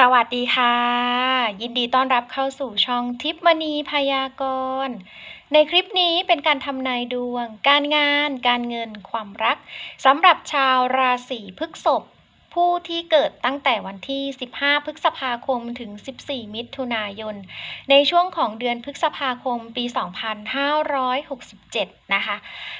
สวัสดีค่ะ ยินดีต้อนรับเข้าสู่ช่องทิปมณีพยากรณ์ในคลิปนี้เป็นการทำนายดวง การงาน การเงิน ความรักสำหรับชาวราศีพฤษภผู้ที่เกิดตั้งแต่วันที่ 15 พฤษภาคม ถึง 14 มิถุนายน ในช่วงของเดือนพฤษภาคม ปี 2567 นะคะ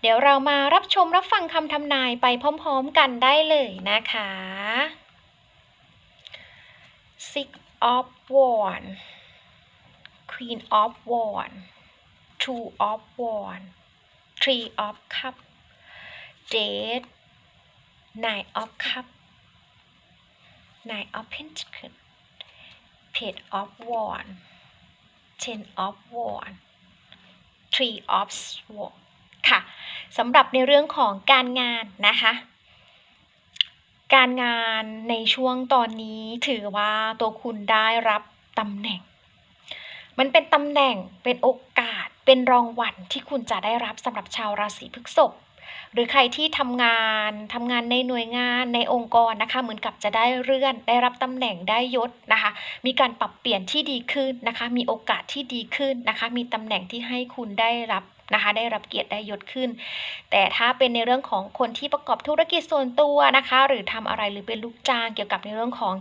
เดี๋ยวเรามารับชมรับฟังคำทำนายไปพร้อม ๆ กันได้เลยนะคะ Six of wand Queen of wand Two of wand Three of Cups Jade Nine of cup Nine of pentacle Page of wand Ten of wand Three of Swords ค่ะสำหรับในเรื่องของการงานนะคะ การงานในช่วงตอนนี้ถือว่าตัวคุณได้รับตำแหน่ง มันเป็นตำแหน่งเป็นโอกาสเป็นรางวัลที่คุณจะได้รับสำหรับชาวราศีพฤษภหรือใครที่ทำงานทำงานในหน่วยงานในองค์กรนะคะ เหมือนกับจะได้เลื่อนได้รับตำแหน่งได้ยศนะคะ มีการปรับเปลี่ยนที่ดีขึ้นนะคะ มีโอกาสที่ดีขึ้นนะคะ มีตำแหน่งที่ให้คุณได้รับ นะคะ ได้รับเกียรติได้ยศขึ้น แต่ถ้าเป็นในเรื่องของคนที่ประกอบธุรกิจส่วนตัวนะคะ หรือทำอะไรหรือเป็นลูกจ้างเกี่ยวกับในเรื่องของ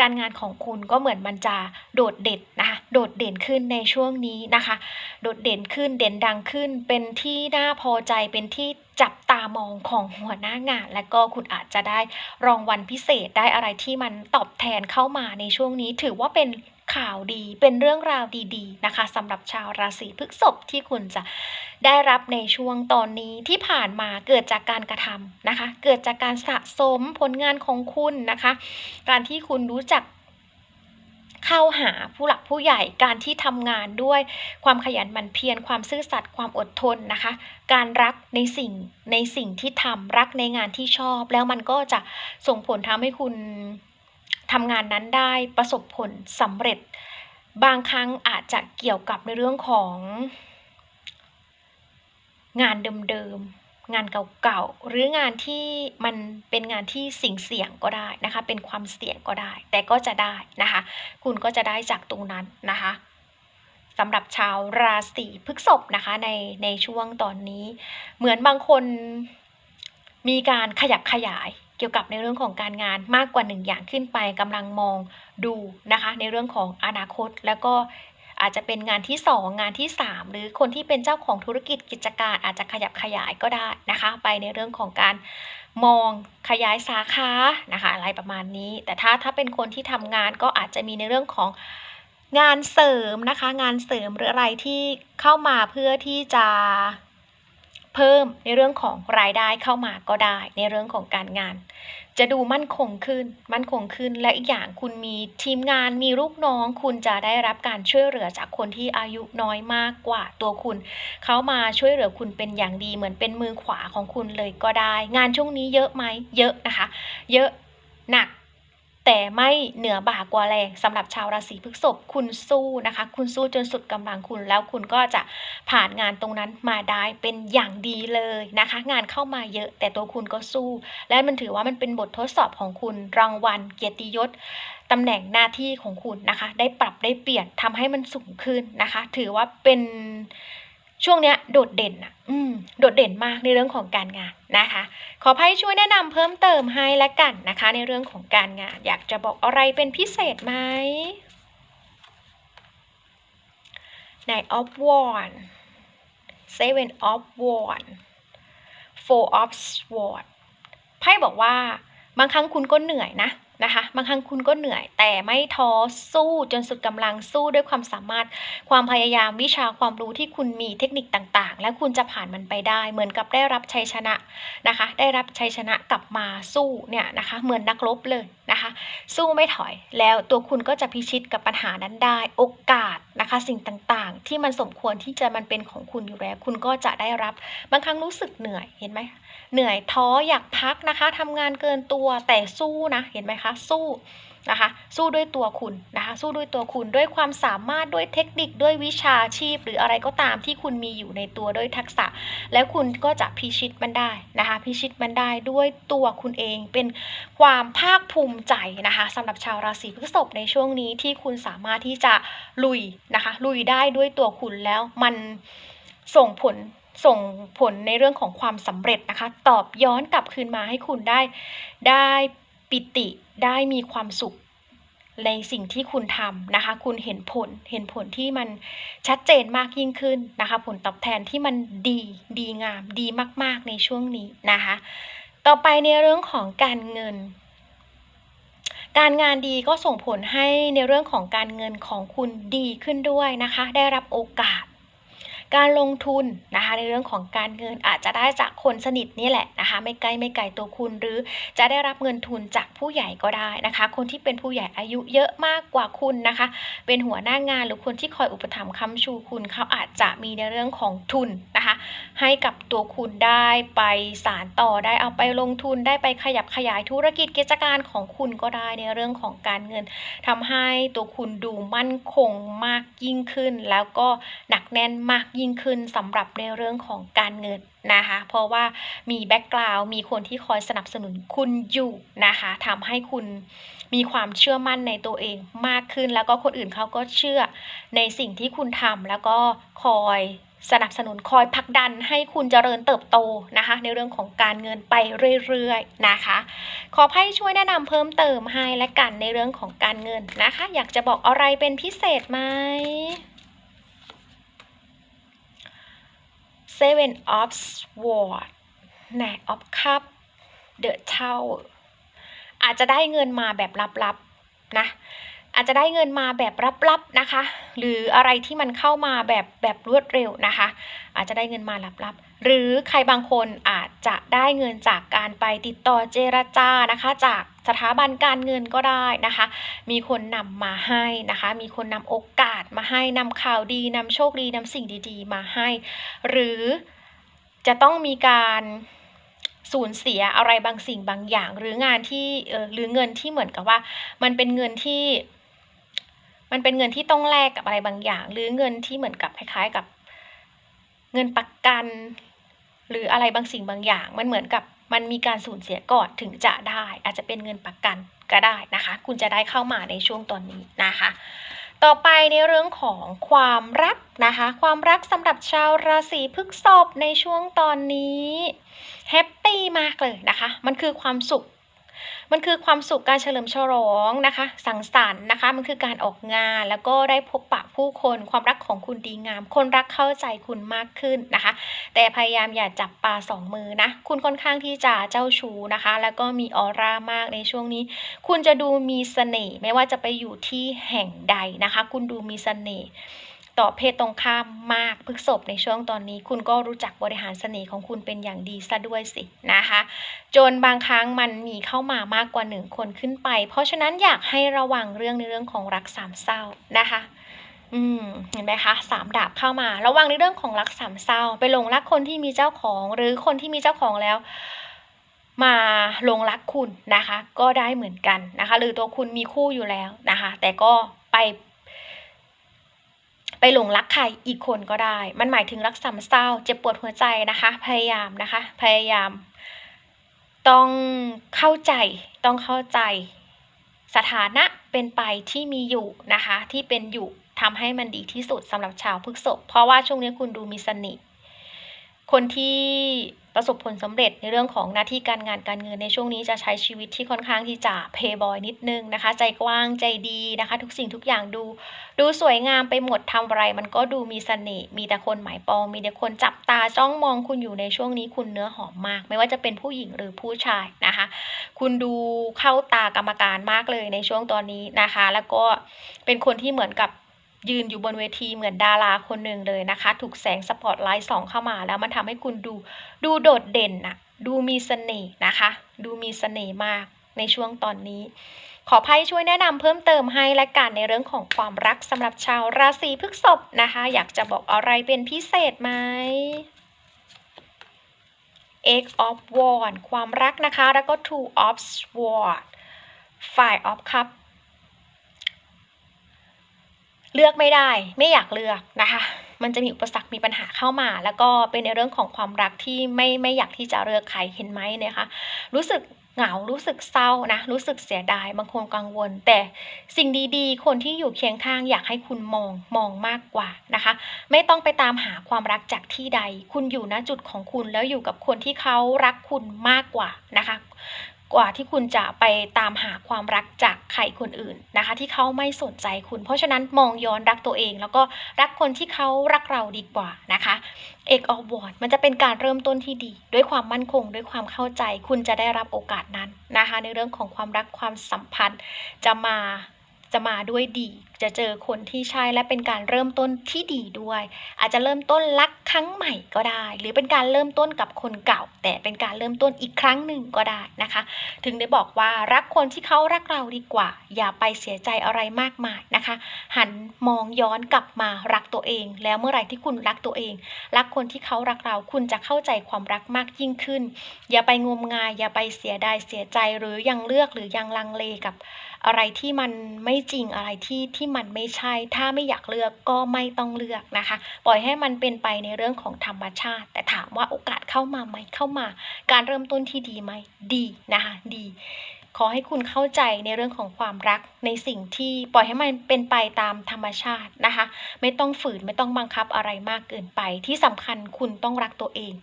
การงานของคุณก็เหมือนมันจะโดดเด่นนะคะโดดเด่นขึ้นในช่วงนี้นะคะ โดดเด่นขึ้นเด่นดังขึ้น เป็นที่น่าพอใจเป็นที่จับตามองของหัวหน้างาน และก็คุณอาจจะได้รางวัลพิเศษได้อะไรที่มันตอบแทนเข้ามาในช่วงนี้ ถือว่าเป็น ข่าวดีเป็นเรื่องราวดีๆนะคะสำหรับชาวราศีพฤษภที่คุณจะได้รับในช่วงตอนนี้ที่ผ่านมาเกิดจากการกระทำนะคะ เกิดจากการสะสมผลงานของคุณนะคะ การที่คุณรู้จักเข้าหาผู้หลักผู้ใหญ่การที่ทำงานด้วยความขยันหมั่นเพียรความซื่อสัตย์ความอดทนนะคะ การรักในสิ่งในสิ่งที่ทำรักในงานที่ชอบ แล้วมันก็จะส่งผลทำให้คุณ ทำงานนั้นได้ประสบผลสำเร็จ บางครั้งอาจจะเกี่ยวกับในเรื่องของงานเดิมๆ งานเก่าๆ หรืองานที่มันเป็นงานที่สิ่งเสี่ยงก็ได้นะคะ เป็นความเสี่ยงก็ได้ แต่ก็จะได้นะคะ คุณก็จะได้จากตรงนั้นนะคะสำหรับชาวราศีพฤษภนะคะในในช่วงตอนนี้ เหมือนบางคนมีการขยับขยาย เกี่ยวกับในเรื่องของการงานมากกว่าหนึ่งอย่างขึ้นไปกำลังมองดูนะคะ ในเรื่องของอนาคตแล้วก็อาจจะเป็นงานที่ 2 งานที่ 3 หรือคนที่เป็นเจ้าของธุรกิจกิจการอาจจะขยับขยายก็ได้นะคะ ไปในเรื่องของการมองขยายสาขานะคะอะไรประมาณนี้ แต่ถ้าถ้าเป็นคนที่ทำงานก็อาจจะมีในเรื่องของงานเสริมนะคะ งานเสริมหรืออะไรที่เข้ามาเพื่อที่จะ เพิ่มในเรื่องของรายได้เข้ามาก็ได้ ในเรื่องของการงาน จะดูมั่นคงขึ้น มั่นคงขึ้นและอีกอย่างคุณมีทีมงานมีลูกน้อง คุณจะได้รับการช่วยเหลือจากคนที่อายุน้อยมากกว่าตัวคุณ เขามาช่วยเหลือคุณเป็นอย่างดีเหมือนเป็นมือขวาของคุณเลยก็ได้ งานช่วงนี้เยอะไหมเยอะนะคะ เยอะหนัก แต่ไม่เหนือบ่ากว่าแรงสำหรับชาวราศีพฤษภคุณสู้นะคะ คุณสู้จนสุดกำลังคุณแล้วคุณก็จะผ่านงานตรงนั้นมาได้เป็นอย่างดีเลยนะคะ งานเข้ามาเยอะ แต่ตัวคุณก็สู้ และมันถือว่ามันเป็นบททดสอบของคุณรางวัล เกียรติยศตำแหน่งหน้าที่ของคุณนะคะ ได้ปรับได้เปลี่ยนทำให้มันสูงขึ้นนะคะ ถือว่าเป็น ช่วงเนี้ยโดดเด่นอะอืมโดดเด่นมากในเรื่องของการงานนะคะ ขอให้ช่วยแนะนำเพิ่มเติมให้และกันนะคะ ในเรื่องของการงาน อยากจะบอกอะไรเป็นพิเศษไหม Nine of Wands Seven of Wands Four of s w o r d ไพ่บอกว่าบางครั้งคุณก็เหนื่อยนะ นะคะ บางครั้งคุณก็เหนื่อย แต่ไม่ท้อสู้จนสุดกำลังสู้ด้วยความสามารถ ความพยายามวิชาความรู้ที่คุณมีเทคนิคต่างๆ และคุณจะผ่านมันไปได้ เหมือนกับได้รับชัยชนะนะคะ ได้รับชัยชนะกลับมาสู้เนี่ยนะคะ เหมือนนักรบเลยนะคะ สู้ไม่ถอย แล้วตัวคุณก็จะพิชิตกับปัญหานั้นได้ โอกาส นะคะ สิ่งต่างๆ ที่มันสมควรที่จะมันเป็นของคุณอยู่แล้ว คุณก็จะได้รับ บางครั้งรู้สึกเหนื่อยเห็นไหมเหนื่อยท้ออยากพักนะคะทำงานเกินตัวแต่สู้นะเห็นไหมคะนะคะสู้ นะคะ สู้ด้วยตัวคุณนะคะ สู้ด้วยตัวคุณด้วยความสามารถด้วยเทคนิคด้วยวิชาชีพ หรืออะไรก็ตามที่คุณมีอยู่ในตัวด้วยทักษะ แล้วคุณก็จะพิชิตมันได้นะคะ พิชิตมันได้ด้วยตัวคุณเองเป็นความภาคภูมิใจนะคะสำหรับชาวราศีพฤษภในช่วงนี้ที่คุณสามารถที่จะลุยนะคะ ลุยได้ด้วยตัวคุณแล้วมันส่งผลส่งผลในเรื่องของความสำเร็จนะคะ ตอบย้อนกลับคืนมาให้คุณได้ได้ปิติ ได้มีความสุขในสิ่งที่คุณทำนะคะ คุณเห็นผล เห็นผลที่มันชัดเจนมากยิ่งขึ้นนะคะ ผลตอบแทนที่มันดีดีงาม ดีมาก ๆ ในช่วงนี้นะคะ ต่อไปในเรื่องของการเงิน การงานดีก็ส่งผลให้ในเรื่องของการเงินของคุณดีขึ้นด้วยนะคะ ได้รับโอกาส การลงทุนนะคะในเรื่องของการเงินอาจจะได้จากคนสนิทนี่แหละนะคะไม่ใกล้ไม่ไกลตัวคุณหรือจะได้รับเงินทุนจากผู้ใหญ่ก็ได้นะคะ คนที่เป็นผู้ใหญ่อายุเยอะมากกว่าคุณนะคะ เป็นหัวหน้างานหรือคนที่คอยอุปถัมภ์ค้ำชูคุณเขาอาจจะมีในเรื่องของทุนนะคะ ให้กับตัวคุณได้ไปสารต่อได้เอาไปลงทุนได้ไปขยับขยายธุรกิจกิจการของคุณก็ได้ในเรื่องของการเงินทำให้ตัวคุณดูมั่นคงมากยิ่งขึ้น แล้วก็หนักแน่นมากยิ่งขึ้นสำหรับในเรื่องของการเงินนะคะ เพราะว่ามีแบ็กกราวด์มีคนที่คอยสนับสนุนคุณอยู่นะคะทำให้คุณมีความเชื่อมั่นในตัวเองมากขึ้น แล้วก็คนอื่นเขาก็เชื่อในสิ่งที่คุณทำแล้วก็คอยสนับสนุนคอยผลักดันให้คุณเจริญเติบโตนะคะ ในเรื่องของการเงินไปเรื่อยๆนะคะ ขอให้ช่วยแนะนำเพิ่มเติมให้และกันในเรื่องของการเงินนะคะ อยากจะบอกอะไรเป็นพิเศษไหม Seven of Swords Knight of Cup The Tower อาจจะได้เงินมาแบบลับๆนะ อาจจะได้เงินมาแบบลับๆนะคะ หรืออะไรที่มันเข้ามาแบบแบบรวดเร็วนะคะ อาจจะได้เงินมาลับๆ หรือใครบางคนอาจจะได้เงินจากการไปติดต่อเจรจานะคะ จากสถาบันการเงินก็ได้นะคะ มีคนนำมาให้นะคะ มีคนนำโอกาสมาให้นำข่าวดีนำโชคดีนำสิ่งดีๆ มาให้ หรือจะต้องมีการสูญเสียอะไรบางสิ่งบางอย่าง หรืองานที่หรือเงินที่เหมือนกับว่า มันเป็นเงินที่ มันเป็นเงินที่ต้องแลกกับอะไรบางอย่าง หรือเงินที่เหมือนกับคล้ายๆกับ เงินประกัน หรืออะไรบางสิ่งบางอย่าง มันเหมือนกับมันมีการสูญเสียก่อนถึงจะได้ อาจจะเป็นเงินประกันก็ได้นะคะ คุณจะได้เข้ามาในช่วงตอนนี้นะคะ ต่อไปในเรื่องของความรักนะคะ ความรักสำหรับชาวราศีพฤษภในช่วงตอนนี้แฮปปี้มากเลยนะคะ มันคือความสุข มันคือความสุขการเฉลิมฉลองนะคะ สังสรรค์นะคะ มันคือการออกงานแล้วก็ได้พบปะผู้คนความรักของคุณดีงาม คนรักเข้าใจคุณมากขึ้นนะคะ แต่พยายามอย่าจับปลาสองมือนะ คุณค่อนข้างที่จะเจ้าชู้นะคะ แล้วก็มีออร่ามากในช่วงนี้ คุณจะดูมีเสน่ห์ไม่ว่าจะไปอยู่ที่แห่งใดนะคะ คุณดูมีเสน่ห์ ต่อเพศตรงข้ามมากพฤกษบในช่วงตอนนี้ คุณก็รู้จักบริหารเสน่ห์ของคุณเป็นอย่างดีซะด้วยสินะคะ จนบางครั้งมันมีเข้ามามากกว่าหนึ่งคนขึ้นไป เพราะฉะนั้นอยากให้ระวังเรื่องในเรื่องของรักสามเศร้านะคะอืมเห็นไหมคะสามดาบเข้ามาระวังในเรื่องของรักสามเศร้า ไปหลงรักคนที่มีเจ้าของ หรือคนที่มีเจ้าของแล้ว มาหลงรักคุณนะคะ ก็ได้เหมือนกันนะคะ หรือตัวคุณมีคู่อยู่แล้วนะคะ แต่ก็ไป ไปหลงรักใครอีกคนก็ได้ มันหมายถึงรักสามเศร้าเจ็บปวดหัวใจนะคะ พยายามนะคะ พยายาม ต้องเข้าใจต้องเข้าใจ สถานะเป็นไปที่มีอยู่นะคะ ที่เป็นอยู่ทำให้มันดีที่สุดสำหรับชาวพฤกษภเพราะว่าช่วงนี้คุณดูมีสนิทคนที่ ประสบผลสำเร็จในเรื่องของหน้าที่การงานการเงินในช่วงนี้จะใช้ชีวิตที่ค่อนข้างที่จะเพย์บอยนิดนึงนะคะ ใจกว้างใจดีนะคะ ทุกสิ่งทุกอย่างดู ดูสวยงามไปหมดทำอะไร มันก็ดูมีเสน่ห์มีแต่คนหมายปอง มีแต่คนจับตาจ้องมองคุณอยู่ในช่วงนี้คุณเนื้อหอมมาก ไม่ว่าจะเป็นผู้หญิงหรือผู้ชายนะคะ คุณดูเข้าตากรรมการมากเลยในช่วงตอนนี้นะคะ แล้วก็เป็นคนที่เหมือนกับ ยืนอยู่บนเวทีเหมือนดาราคนหนึ่งเลยนะคะ ถูกแสงสปอตไลท์ส่องเข้ามาแล้วมันทำให้คุณดูดูโดดเด่นนะดูมีเสน่ห์นะคะ ดูมีเสน่ห์มากในช่วงตอนนี้ ขอไพ่ช่วยแนะนำเพิ่มเติมให้และกันในเรื่องของความรักสำหรับชาวราศีพฤษภนะคะ อยากจะบอกอะไรเป็นพิเศษไหม Eight of Wands ความรักนะคะ แล้วก็ Two of Swords five of cup เลือกไม่ได้ไม่อยากเลือกนะคะ มันจะมีอุปสรรคมีปัญหาเข้ามา แล้วก็เป็นในเรื่องของความรักที่ไม่ไม่อยากที่จะเลือกใครเห็นไหมเนี่ยคะ รู้สึกเหงารู้สึกเศร้านะรู้สึกเสียดายบางคนกังวล แต่สิ่งดีๆ คนที่อยู่เคียงข้างอยากให้คุณมองมองมากกว่านะคะ ไม่ต้องไปตามหาความรักจากที่ใด คุณอยู่ณจุดของคุณแล้วอยู่กับคนที่เขารักคุณมากกว่านะคะ กว่าที่คุณจะไปตามหาความรักจากใครคนอื่นนะคะ ที่เขาไม่สนใจคุณ เพราะฉะนั้นมองย้อนรักตัวเอง แล้วก็รักคนที่เขารักเราดีกว่านะคะเอกออฟบอร์ดมันจะเป็นการเริ่มต้นที่ดี ด้วยความมั่นคง ด้วยความเข้าใจ คุณจะได้รับโอกาสนั้นนะคะ ในเรื่องของความรักความสัมพันธ์จะมาจะมาด้วยดี จะเจอคนที่ใช่และเป็นการเริ่มต้นที่ดีด้วย อาจจะเริ่มต้นรักครั้งใหม่ก็ได้ หรือเป็นการเริ่มต้นกับคนเก่า แต่เป็นการเริ่มต้นอีกครั้งหนึ่งก็ได้นะคะ ถึงได้บอกว่ารักคนที่เขารักเราดีกว่า อย่าไปเสียใจอะไรมากมายนะคะ หันมองย้อนกลับมารักตัวเอง แล้วเมื่อไหร่ที่คุณรักตัวเอง รักคนที่เขารักเราคุณจะเข้าใจความรักมากยิ่งขึ้น อย่าไปงมงาย อย่าไปเสียดายเสียใจหรือยังเลือกหรือยังลังเลกับอะไรที่มันไม่จริงอะไรที่ที่มันไม่ใช่ ถ้าไม่อยากเลือกก็ไม่ต้องเลือกนะคะ ปล่อยให้มันเป็นไปในเรื่องของธรรมชาติ แต่ถามว่าโอกาสเข้ามาไหมเข้ามา การเริ่มต้นที่ดีไหมดีนะคะดี ขอให้คุณเข้าใจในเรื่องของความรักในสิ่งที่ปล่อยให้มันเป็นไปตามธรรมชาตินะคะ ไม่ต้องฝืนไม่ต้องบังคับอะไรมากเกินไป ที่สำคัญคุณต้องรักตัวเอง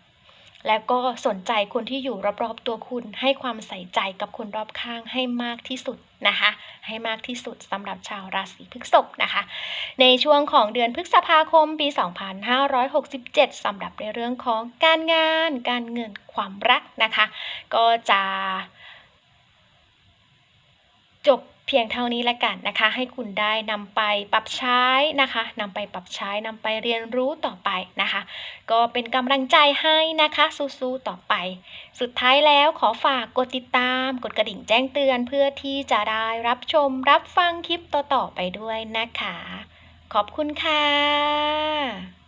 แล้วก็สนใจคนที่อยู่รอบๆตัวคุณ ให้ความใส่ใจกับคนรอบข้างให้มากที่สุดนะคะ ให้มากที่สุดสำหรับชาวราศีพฤษภนะคะ ในช่วงของเดือนพฤษภาคมปี 2567สำหรับในเรื่องของการงาน การเงินความรักนะคะ ก็จะจบ พียงเท่านี้ละกันนะคะ ให้คุณได้นำไปปรับใช้นะคะนำไปปรับใช้นำไปเรียนรู้ต่อไปนะคะ ก็เป็นกำลังใจให้นะคะสู้ๆต่อไป สุดท้ายแล้วขอฝากกดติดตาม กดกระดิ่งแจ้งเตือน เพื่อที่จะได้รับชมรับฟังคลิปต่อๆไปด้วยนะคะ ขอบคุณค่ะ